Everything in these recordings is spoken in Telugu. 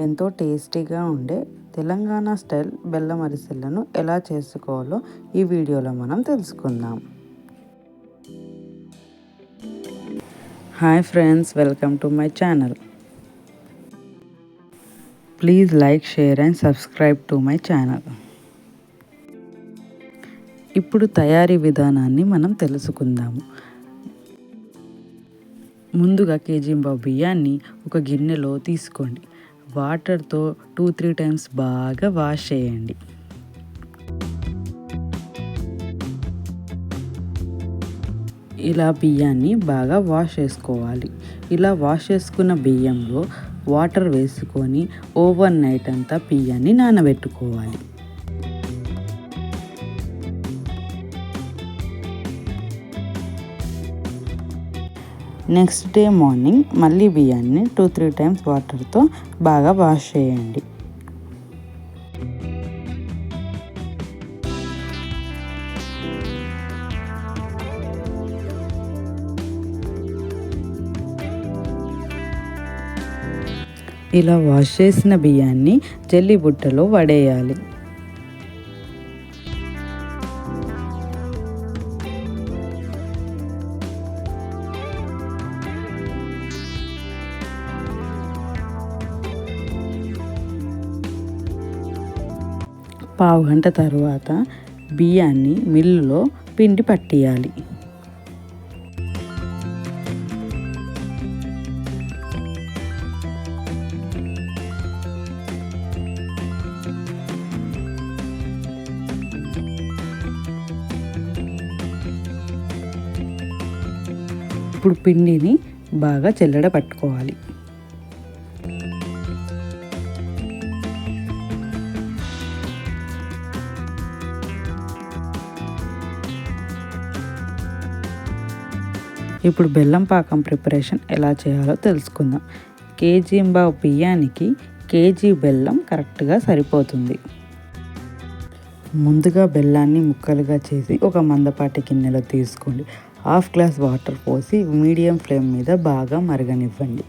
ఎంతో టేస్టీగా ఉండే తెలంగాణ స్టైల్ బెల్లం అరిసెలను ఎలా చేసుకోవాలో ఈ వీడియోలో మనం తెలుసుకుందాం. Hi friends welcome to my channel. Please like share and subscribe to my channel. ఇప్పుడు తయారీ విధానాన్ని మనం తెలుసుకుందాము. ముందుగా కేజీ బియ్యాన్ని ఒక గిన్నెలో తీసుకోండి. వాటర్తో టూ త్రీ టైమ్స్ బాగా వాష్ చేయండి. ఇలా బియ్యాన్ని బాగా వాష్ చేసుకోవాలి. ఇలా వాష్ చేసుకున్న బియ్యంలో వాటర్ వేసుకొని ఓవర్ నైట్ అంతా బియ్యాన్ని నానబెట్టుకోవాలి. నెక్స్ట్ డే మార్నింగ్ మళ్ళీ బియ్యాన్ని టూ త్రీ టైమ్స్ వాటర్తో బాగా వాష్ చేయండి. ఇలా వాష్ చేసిన బియ్యాన్ని జల్లీ బుట్టలో వడేయాలి. పావు గంట తర్వాత బియ్యాన్ని మిల్లులో పిండి పట్టేయాలి. ఇప్పుడు పిండిని బాగా చెల్లడ పట్టుకోవాలి. ఇప్పుడు బెల్లం పాకం ప్రిపరేషన్ ఎలా చేయాలో తెలుసుకుందాం. కేజీ బావు బియ్యానికి కేజీ బెల్లం కరెక్ట్గా సరిపోతుంది. ముందుగా బెల్లాన్ని ముక్కలుగా చేసి ఒక మందపాటి గిన్నెలో తీసుకోండి. హాఫ్ గ్లాస్ వాటర్ పోసి మీడియం ఫ్లేమ్ మీద బాగా మరగనివ్వండి.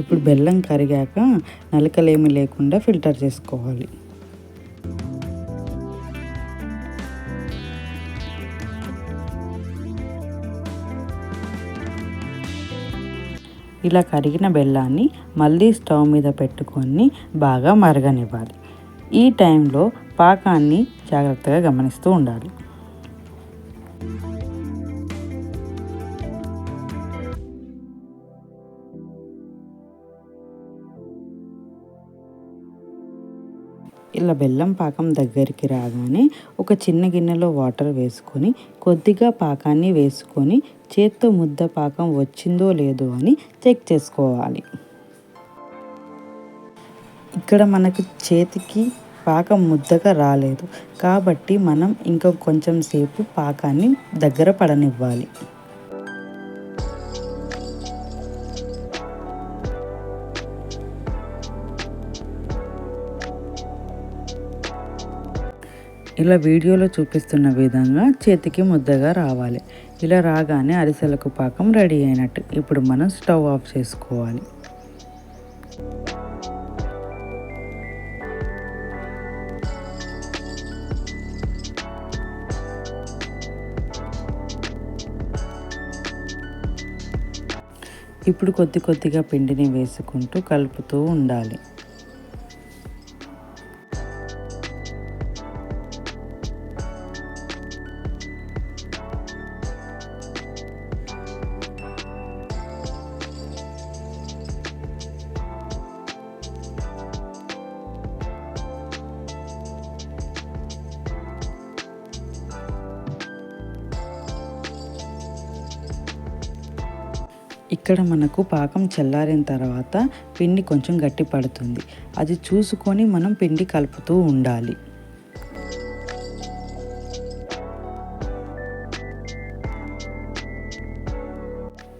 ఇప్పుడు బెల్లం కరిగాక నలకలేమి లేకుండా ఫిల్టర్ చేసుకోవాలి. ఇలా కరిగిన బెల్లాన్ని మళ్ళీ స్టవ్ మీద పెట్టుకొని బాగా మరగనివ్వాలి. ఈ టైంలో పాకాన్ని జాగ్రత్తగా గమనిస్తూ ఉండాలి. ఇలా బెల్లం పాకం దగ్గరికి రాగానే ఒక చిన్న గిన్నెలో వాటర్ వేసుకొని కొద్దిగా పాకాన్ని వేసుకొని చేత్తో ముద్ద పాకం వచ్చిందో లేదో అని చెక్ చేసుకోవాలి. ఇక్కడ మనకు చేతికి పాకం ముద్దగా రాలేదు. కాబట్టి మనం ఇంకా కొంచెం సేపు పాకాన్ని దగ్గర పడనివ్వాలి. ఇలా వీడియోలో చూపిస్తున్న విధంగా చేతికి ముద్దగా రావాలి. ఇలా రాగానే అరిసెలకు పాకం రెడీ అయినట్టు ఇప్పుడు మనం స్టవ్ ఆఫ్ చేసుకోవాలి. ఇప్పుడు కొద్ది కొద్దిగా పిండిని వేసుకుంటూ కలుపుతూ ఉండాలి. ఇక్కడ మనకు పాకం చల్లారిన తర్వాత పిండి కొంచెం గట్టి పడుతుంది. అది చూసుకొని మనం పిండి కలుపుతూ ఉండాలి.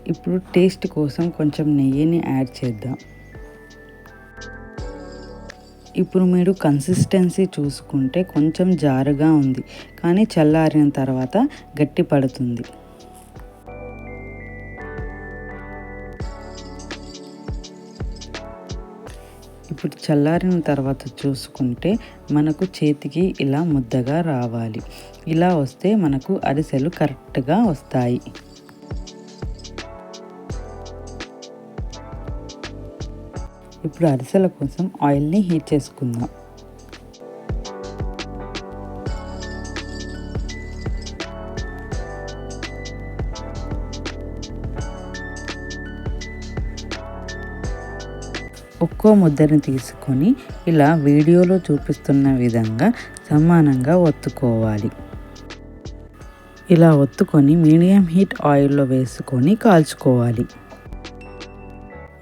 ఇప్పుడు టేస్ట్ కోసం కొంచెం నెయ్యిని యాడ్ చేద్దాం. ఇప్పుడు మీరు కన్సిస్టెన్సీ చూసుకుంటే కొంచెం జారుగా ఉంది. కానీ చల్లారిన తర్వాత గట్టి పడుతుంది. ఇప్పుడు చల్లారిన తర్వాత చూసుకుంటే మనకు చేతికి ఇలా ముద్దగా రావాలి. ఇలా వస్తే మనకు అరిసెలు కరెక్ట్గా వస్తాయి. ఇప్పుడు అరిసెల కోసం ఆయిల్ని హీట్ చేసుకుందాం. ఇంకో ముద్దను తీసుకొని ఇలా వీడియోలో చూపిస్తున్న విధంగా సమానంగా ఒత్తుకోవాలి. ఇలా ఒత్తుకొని మీడియం హీట్ ఆయిల్లో వేసుకొని కాల్చుకోవాలి.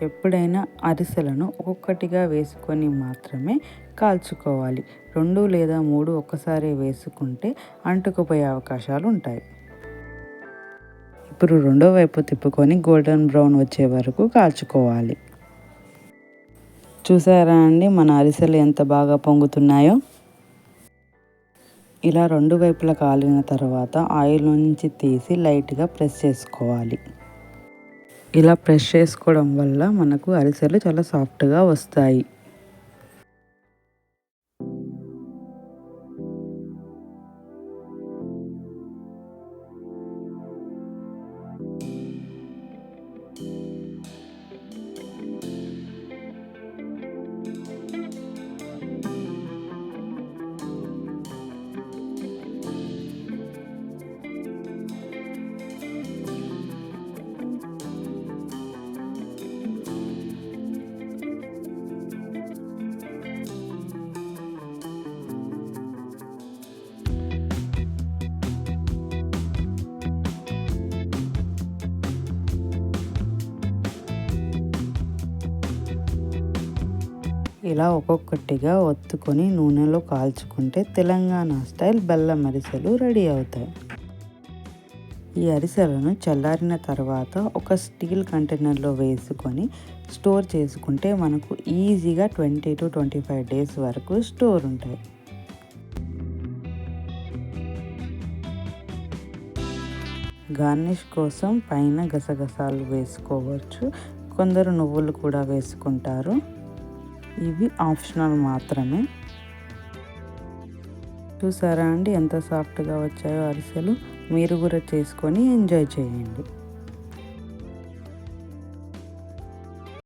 ఎప్పుడైనా అరిసెలను ఒక్కొక్కటిగా వేసుకొని మాత్రమే కాల్చుకోవాలి. రెండు లేదా మూడు ఒక్కసారి వేసుకుంటే అంటుకుపోయే అవకాశాలు ఉంటాయి. ఇప్పుడు రెండో వైపు తిప్పుకొని గోల్డెన్ బ్రౌన్ వచ్చే వరకు కాల్చుకోవాలి. చూసారా అండి మన అరిసెలు ఎంత బాగా పొంగుతున్నాయో? ఇలా రెండు వైపులా కాలిన తర్వాత ఆయిల్ నుంచి తీసి లైట్గా ప్రెస్ చేసుకోవాలి. ఇలా ప్రెస్ చేసుకోవడం వల్ల మనకు అరిసెలు చాలా సాఫ్ట్గా వస్తాయి. ఇలా ఒక్కొక్కటిగా ఒత్తుకొని నూనెలో కాల్చుకుంటే తెలంగాణ స్టైల్ బెల్లం అరిసెలు రెడీ అవుతాయి. ఈ అరిసెలను చల్లారిన తర్వాత ఒక స్టీల్ కంటైనర్లో వేసుకొని స్టోర్ చేసుకుంటే మనకు ఈజీగా twenty to twenty five days వరకు స్టోర్ ఉంటాయి. గార్నిష్ కోసం పైన గసగసాలు వేసుకోవచ్చు. కొందరు నువ్వులు కూడా వేసుకుంటారు. ఇవి ఆప్షనల్ మాత్రమే. చూసారా అండి ఎంత సాఫ్ట్గా వచ్చాయో అరిసెలు. మీరు కూడా చేసుకొని ఎంజాయ్ చేయండి.